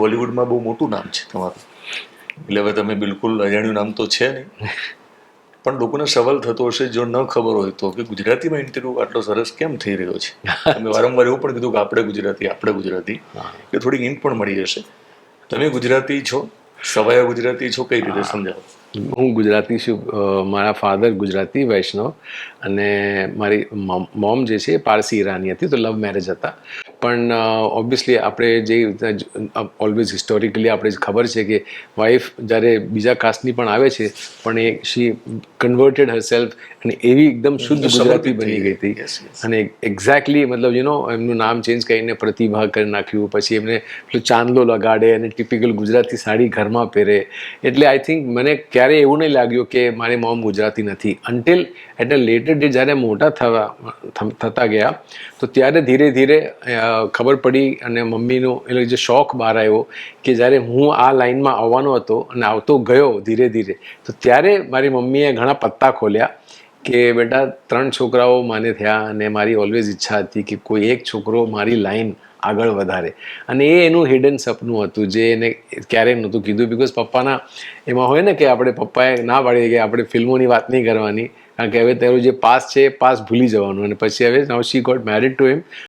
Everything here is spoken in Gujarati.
બોલિવૂડમાં બહુ મોટું નામ છે તમારું. એટલે હવે તમે બિલકુલ અજાણ્યું નામ તો છે નહીં. પણ લોકોને સવાલ થતો હશે જો ન ખબર હોય તો કે ગુજરાતીમાં ઇન્ટરવ્યૂ આટલો સરસ કેમ થઈ રહ્યો છે? તમે વારંવાર એવું પણ કીધું કે આપણે ગુજરાતી આપણે ગુજરાતી. એટલે થોડીક હિન્ટ પણ મળી જશે તમે ગુજરાતી છો? સવાયા ગુજરાતી છો? કઈ રીતે સમજાવો? હું ગુજરાતી છું. મારા ફાધર ગુજરાતી વૈષ્ણવ અને મારી મોમ જે છે એ પારસી ઈરાની હતી તો લવ મેરેજ હતા. પણ ઓબ્વિયસલી આપણે જે ઓલવેઝ હિસ્ટોરિકલી આપણે ખબર છે કે વાઈફ જ્યારે બીજા કાસ્ટની પણ આવે છે પણ એ શી કન્વર્ટેડ હર સેલ્ફ અને એવી એકદમ શુદ્ધ ગુજરાતી બની ગઈ હતી. અને એક્ઝેક્ટલી મતલબ યુ નો એમનું નામ ચેન્જ કરીને પ્રતિભા કરી નાખ્યું પછી એમને પેલું ચાંદલો લગાડે અને ટિપિકલ ગુજરાતી સાડી ઘરમાં પહેરે. એટલે આઈ થિંક મને ક્યારેય એવું નહીં લાગ્યું કે મારી મોમ ગુજરાતી નથી. Until at a later day જ્યારે મોટા થવા થતા ગયા તો ત્યારે ધીરે ધીરે ખબર પડી અને મમ્મીનો એટલે જે શોખ બહાર આવ્યો કે જ્યારે હું આ લાઈનમાં આવવાનો હતો અને આવતો ગયો ધીરે ધીરે, તો ત્યારે મારી મમ્મીએ ઘણા પત્તા ખોલ્યા કે બેટા ત્રણ છોકરાઓ માને થયા અને મારી ઓલવેઝ ઈચ્છા હતી કે કોઈ એક છોકરો મારી લાઈન આગળ વધારે. અને એ એનું હિડન સપનું હતું જે એને ક્યારેય નહોતું કીધું બિકોઝ પપ્પાના એમાં હોય ને કે આપણે પપ્પાએ ના પાડી કે આપણે ફિલ્મોની વાત નહીં કરવાની. કારણ કે હવે તેનું જે પાસ છે એ પાસ ભૂલી જવાનું અને પછી હવે now she got married to him